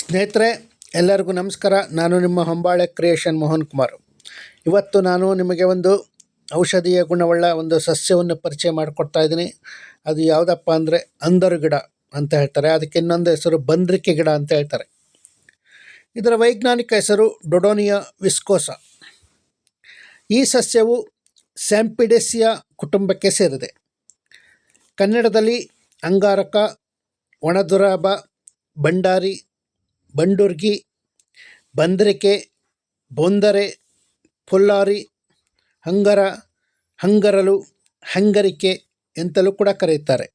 ಸ್ನೇಹಿತರೆ, ಎಲ್ಲರಿಗೂ ನಮಸ್ಕಾರ. ನಾನು ನಿಮ್ಮ ಹೊಂಬಾಳೆ ಕ್ರಿಯೇಷನ್ ಮೋಹನ್ ಕುಮಾರ್. ಇವತ್ತು ನಾನು ನಿಮಗೆ ಒಂದು ಔಷಧೀಯ ಗುಣವುಳ್ಳ ಒಂದು ಸಸ್ಯವನ್ನು ಪರಿಚಯ ಮಾಡಿಕೊಡ್ತಾ ಇದ್ದೀನಿ. ಅದು ಯಾವುದಪ್ಪ ಅಂದರೆ ಅಂದರು ಗಿಡ ಅಂತ ಹೇಳ್ತಾರೆ. ಅದಕ್ಕೆ ಇನ್ನೊಂದು ಹೆಸರು ಬಂದ್ರಿಕೆ ಗಿಡ ಅಂತ ಹೇಳ್ತಾರೆ. ಇದರ ವೈಜ್ಞಾನಿಕ ಹೆಸರು ಡೊಡೋನಿಯಾ ವಿಸ್ಕೋಸ. ಈ ಸಸ್ಯವು ಸ್ಯಾಂಪಿಡೆಸಿಯಾ ಕುಟುಂಬಕ್ಕೆ ಸೇರಿದೆ. ಕನ್ನಡದಲ್ಲಿ ಅಂಗಾರಕ, ಒಣದುರಾಬ, ಭಂಡಾರಿ ಬಂಡುರ್ಗಿ, ಬಂದ್ರಿಕೆ, ಬೊಂದರೆ, ಪುಲ್ಲಾರಿ, ಹಂಗರ, ಹಂಗರಲು, ಹಂಗರಿಕೆ ಎಂತಲೂ ಕೂಡ ಕರೆಯುತ್ತಾರೆ.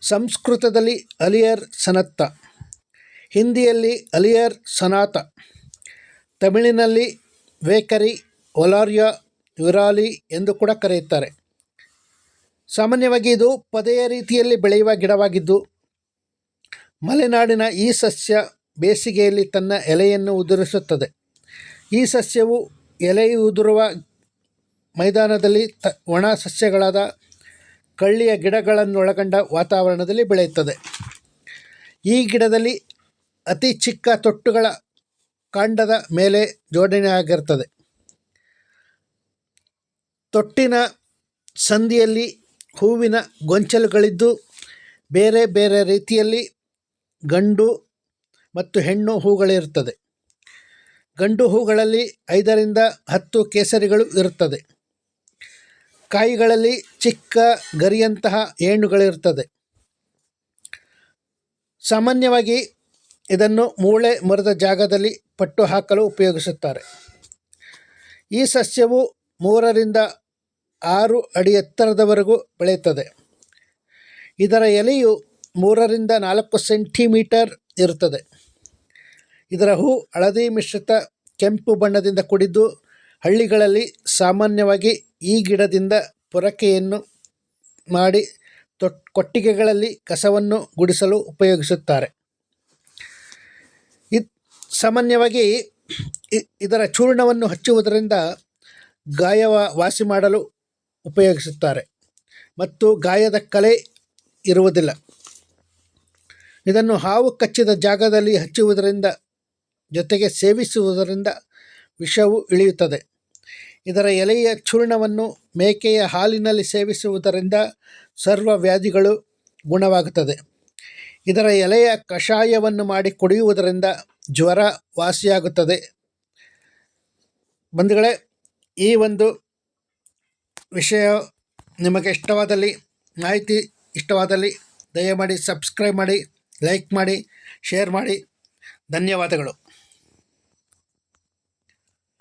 ಸಂಸ್ಕೃತದಲ್ಲಿ ಅಲಿಯರ್ ಸನತ್ತ, ಹಿಂದಿಯಲ್ಲಿ ಅಲಿಯರ್ ಸನಾತ, ತಮಿಳಿನಲ್ಲಿ ವೇಕರಿ, ಒಲಾರ್ಯ ವಿರಾಲಿ ಎಂದು ಕೂಡ ಕರೆಯುತ್ತಾರೆ. ಸಾಮಾನ್ಯವಾಗಿ ಇದು ಪದೆಯ ರೀತಿಯಲ್ಲಿ ಬೆಳೆಯುವ ಗಿಡವಾಗಿದ್ದು, ಮಲೆನಾಡಿನ ಈ ಸಸ್ಯ ಬೇಸಿಗೆಯಲ್ಲಿ ತನ್ನ ಎಲೆಯನ್ನು ಉದುರಿಸುತ್ತದೆ. ಈ ಸಸ್ಯವು ಎಲೆ ಉದುರುವ ಮೈದಾನದಲ್ಲಿ ತ, ಒಣ ಸಸ್ಯಗಳಾದ ಕಳ್ಳಿಯ ಗಿಡಗಳನ್ನೊಳಗೊಂಡ ವಾತಾವರಣದಲ್ಲಿ ಬೆಳೆಯುತ್ತದೆ. ಈ ಗಿಡದಲ್ಲಿ ಅತಿ ಚಿಕ್ಕ ತೊಟ್ಟುಗಳ ಕಾಂಡದ ಮೇಲೆ ಜೋಡಣೆ ಆಗಿರ್ತದೆ ತೊಟ್ಟಿನ ಸಂದಿಯಲ್ಲಿ ಹೂವಿನ ಗೊಂಚಲುಗಳಿದ್ದು, ಬೇರೆ ಬೇರೆ ರೀತಿಯಲ್ಲಿ ಗಂಡು ಮತ್ತು ಹೆಣ್ಣು ಹೂಗಳಿರುತ್ತದೆ ಗಂಡು ಹೂಗಳಲ್ಲಿ ಐದರಿಂದ ಹತ್ತು ಕೇಸರಿಗಳು ಇರುತ್ತದೆ ಕಾಯಿಗಳಲ್ಲಿ ಚಿಕ್ಕ ಗರಿಯಂತಹ ಏಣುಗಳಿರುತ್ತದೆ ಸಾಮಾನ್ಯವಾಗಿ ಇದನ್ನು ಮೂಳೆ ಮರದ ಜಾಗದಲ್ಲಿ ಪಟ್ಟು ಹಾಕಲು ಉಪಯೋಗಿಸುತ್ತಾರೆ. ಈ ಸಸ್ಯವು ಮೂರರಿಂದ ಆರು ಅಡಿ ಎತ್ತರದವರೆಗೂ ಬೆಳೆಯುತ್ತದೆ. ಇದರ ಎಲೆಯು ಮೂರರಿಂದ ನಾಲ್ಕು ಸೆಂಟಿಮೀಟರ್ ಇರುತ್ತದೆ ಇದರ ಹೂ ಹಳದಿ ಮಿಶ್ರಿತ ಕೆಂಪು ಬಣ್ಣದಿಂದ ಕೂಡಿದ್ದು ಹಳ್ಳಿಗಳಲ್ಲಿ ಸಾಮಾನ್ಯವಾಗಿ ಈ ಗಿಡದಿಂದ ಪೊರಕೆಯನ್ನು ಮಾಡಿ ತೊಟ್ ಕೊಟ್ಟಿಗೆಗಳಲ್ಲಿ ಕಸವನ್ನು ಗುಡಿಸಲು ಉಪಯೋಗಿಸುತ್ತಾರೆ. ಇದು ಸಾಮಾನ್ಯವಾಗಿ ಇದರ ಚೂರ್ಣವನ್ನು ಹಚ್ಚುವುದರಿಂದ ಗಾಯವ ವಾಸಿ ಮಾಡಲು ಉಪಯೋಗಿಸುತ್ತಾರೆ ಮತ್ತು ಗಾಯದ ಕಲೆ ಇರುವುದಿಲ್ಲ. ಇದನ್ನು ಹಾವು ಕಚ್ಚಿದ ಜಾಗದಲ್ಲಿ ಹಚ್ಚುವುದರಿಂದ ಜೊತೆಗೆ ಸೇವಿಸುವುದರಿಂದ ವಿಷವು ಇಳಿಯುತ್ತದೆ. ಇದರ ಎಲೆಯ ಚೂರ್ಣವನ್ನು ಮೇಕೆಯ ಹಾಲಿನಲ್ಲಿ ಸೇವಿಸುವುದರಿಂದ ಸರ್ವ ವ್ಯಾಧಿಗಳು ಗುಣವಾಗುತ್ತದೆ. ಇದರ ಎಲೆಯ ಕಷಾಯವನ್ನು ಮಾಡಿ ಕುಡಿಯುವುದರಿಂದ ಜ್ವರ ವಾಸಿಯಾಗುತ್ತದೆ. ಬಂಧುಗಳೇ, ಈ ಒಂದು ವಿಷಯ ನಿಮಗೆ ಇಷ್ಟವಾದಲ್ಲಿ, ಮಾಹಿತಿ ಇಷ್ಟವಾದಲ್ಲಿ ದಯಮಾಡಿ ಸಬ್ಸ್ಕ್ರೈಬ್ ಮಾಡಿ, ಲೈಕ್ ಮಾಡಿ, ಶೇರ್ ಮಾಡಿ. ಧನ್ಯವಾದಗಳು.